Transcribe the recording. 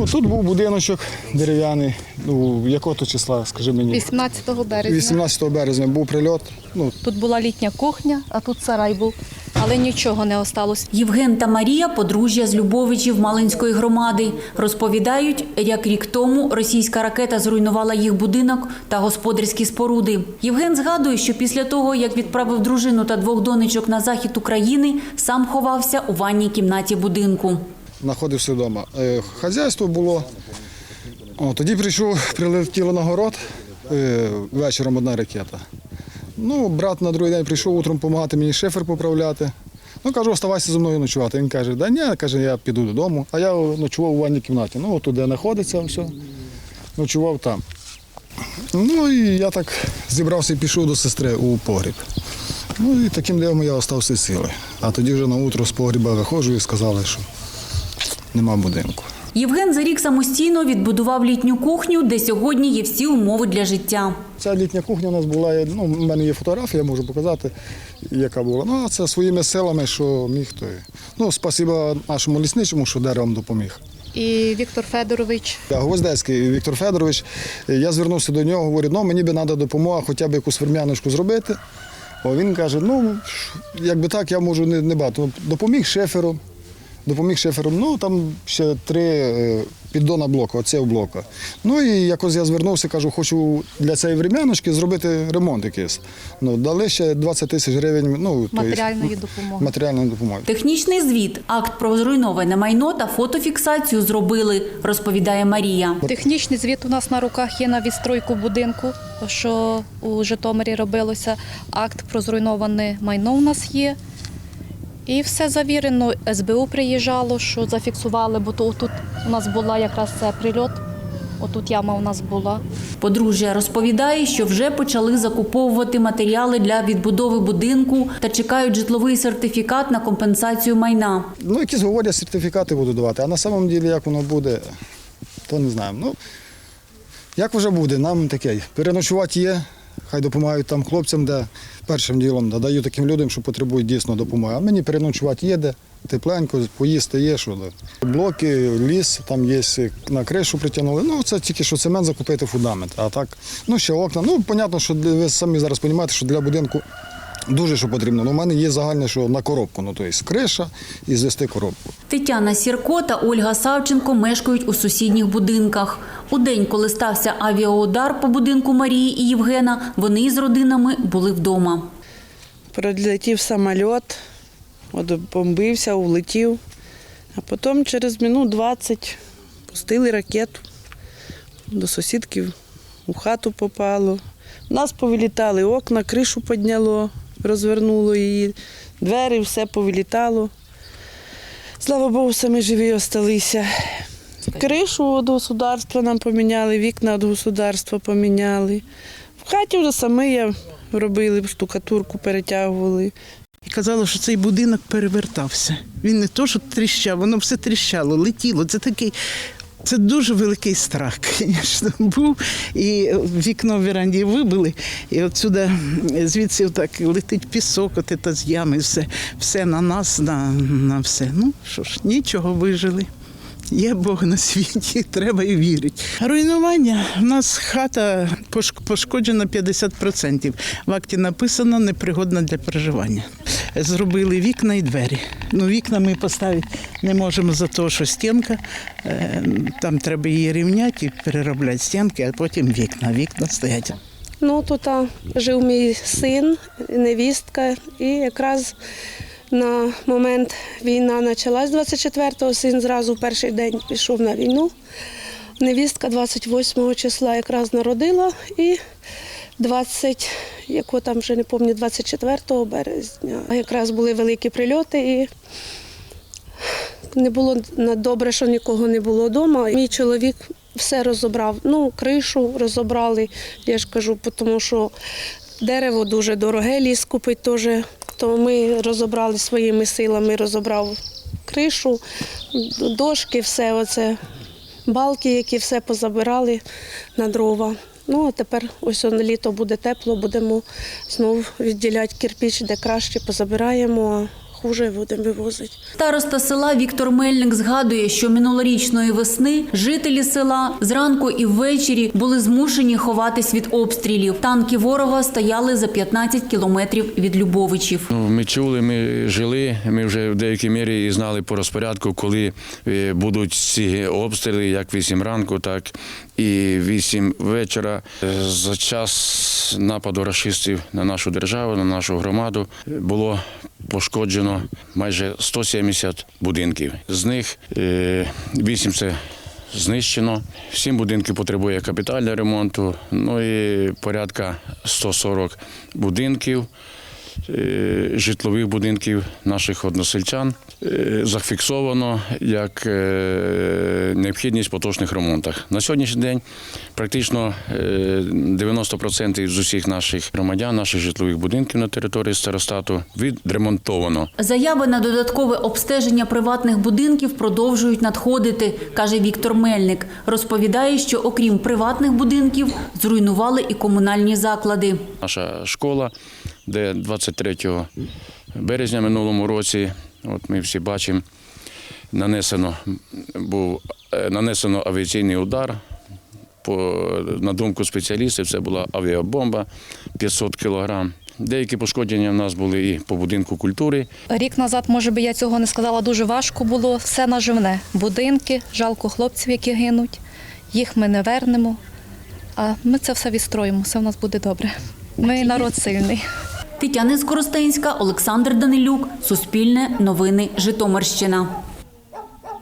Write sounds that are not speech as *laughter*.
Ну, тут був будиночок дерев'яний. Ну, якого то числа, скажи мені? 18 березня. 18 березня був прильот. Ну, Тут була літня кухня, а тут сарай був. Але нічого не осталось. Євген та Марія подружжя з Любовичів Малинської громади. Розповідають, як рік тому російська ракета зруйнувала їх будинок та господарські споруди. Євген згадує, що після того, як відправив дружину та двох донечок на захід України, сам ховався у ванній кімнаті будинку. Знаходився вдома. Е, Хазяйство було. О, тоді прийшов, прилетіло на город е, вечором одна ракета. Ну, брат на другий день прийшов утром допомагати мені шифер поправляти. Ну, кажу, оставайся зі мною ночувати. Він каже, да ні, каже, я піду додому. А я ночував у ванній кімнаті. Ну, от де знаходиться все. Ночував там. Ну і я так зібрався і пішов до сестри у погріб. Ну і таким дивом я остався сілий. А тоді вже на утро з погріба виходжу і сказали, що нема будинку. Євген за рік самостійно відбудував літню кухню, де сьогодні є всі умови для життя. Ця літня кухня у нас була, ну, в мене є фотографія, я можу показати, яка була. Ну, а це своїми силами, що міг то. й- Ну, спасіба нашому лісничому, що деревом допоміг. І Віктор Федорович Я Гвоздецький Віктор Федорович, я звернувся до нього, говорю, ну мені би треба допомога, хоча б якусь верм'яночку зробити. О, він каже, ну, якби так, я можу не, не багато. Допоміг шефером, допоміг шефером, ну там ще три е, піддона блока, оце блока. Ну і якось я звернувся, кажу, хочу для цієї врем'яночки зробити ремонт якийсь. Ну, дали ще 20 тисяч гривень ну, матеріальної допомоги. матеріальної допомоги. Технічний звіт, акт про зруйноване майно та фотофіксацію зробили, розповідає Марія. Технічний звіт у нас на руках є на відстройку будинку, що у Житомирі робилося. Акт про зруйноване майно у нас є. І все завірено. СБУ приїжджало, що зафіксували, бо то тут у нас була якраз це прильот. Отут яма у нас була. Подружжя розповідає, що вже почали закуповувати матеріали для відбудови будинку та чекають житловий сертифікат на компенсацію майна. Ну, якісь говорять, сертифікати буду давати, а на самом ділі, як воно буде, то не знаємо. Ну, як вже буде, нам таке, переночувати є, хай допомагають там хлопцям, де першим ділом надаю таким людям, що потребують дійсно допомоги. А мені переночувати є де, тепленько, поїсти є, що. Блоки, ліс, там є на кришу притягнули. Ну, це тільки що цемент закупити фундамент. А так, ну ще окна. Ну, понятно, що ви самі зараз розумієте, що для будинку дуже що потрібно. Ну, у мене є загальне, що на коробку, ну, тобто криша і звести коробку. Тетяна Сірко та Ольга Савченко мешкають у сусідніх будинках. У день, коли стався авіаудар по будинку Марії і Євгена, вони з родинами були вдома. Прилетів самоліт, бомбився, улетів. А потім через минут 20 пустили ракету. До сусідків у хату попало. У нас повилітали окна, кришу підняло, розвернуло її, двері, все повилітало. Слава Богу, самі живі осталися. Кришу від государства нам поміняли, вікна від государства поміняли. В хаті вже самі робили, штукатурку перетягували. І казали, що цей будинок перевертався. Він не то, що тріщав, воно все тріщало, летіло. Це такий. Це дуже великий страх, *laughs* звісно, був. І вікно в веранді вибили, і отсюди звідси так летить пісок, от це з ями, все, все на нас, на, на все. Ну що ж, нічого вижили. Є Бог на світі, *laughs* треба і вірити. Руйнування. У нас хата пош- пошкоджена 50%. В акті написано непригодна для проживання. Зробили вікна і двері. Ну, вікна ми поставити не можемо за те, що стінка. е, Там треба її рівняти і переробляти стінки, а потім вікна. Вікна стоять. Ну, тут жив мій син, невістка, і якраз на момент війна почалась 24-го, син зразу в перший день пішов на війну. Невістка 28 го числа якраз народила і 20, якого там вже не пам'ятаю, 24 березня. Якраз були великі прильоти і не було на- добре, що нікого не було вдома. Мій чоловік все розібрав. Ну, кришу розібрали, я ж кажу, тому що дерево дуже дороге, ліс купить теж. То ми розібрали своїми силами, розібрав кришу, дошки, все оце, балки, які все позабирали на дрова. Ну, а тепер ось он, літо буде тепло, будемо знову відділяти кирпіч, де краще позабираємо. Хуже будемо вивозити. Староста села Віктор Мельник згадує, що минулорічної весни жителі села зранку і ввечері були змушені ховатись від обстрілів. Танки ворога стояли за 15 кілометрів від Любовичів. Ну, ми чули, ми жили. Ми вже в деякій мірі і знали по розпорядку, коли е, будуть ці обстріли, як 8 ранку, так і 8 вечора. За час нападу рашистів на нашу державу, на нашу громаду було пошкоджено майже 170 будинків. З них е, 8 це знищено. Сім будинків потребує капітального ремонту. Ну і порядка 140 будинків е, житлових будинків наших односельчан е, зафіксовано як е, необхідність в поточних ремонтах. На сьогоднішній день практично е, 90% з усіх наших громадян, наших житлових будинків на території старостату відремонтовано. Заяви на додаткове обстеження приватних будинків продовжують надходити, каже Віктор Мельник. Розповідає, що окрім приватних будинків зруйнували і комунальні заклади. Наша школа, де 23 березня минулому році, от ми всі бачимо, нанесено був е, нанесено авіаційний удар. По, на думку спеціалістів, це була авіабомба 500 кілограм. Деякі пошкодження в нас були і по будинку культури. Рік назад, може би, я цього не сказала, дуже важко було. Все наживне. Будинки, жалко хлопців, які гинуть. Їх ми не вернемо. А ми це все відстроїмо, все в нас буде добре. Ми народ сильний. Тетяна Скоростенська, Олександр Данилюк, Суспільне, Новини, Житомирщина.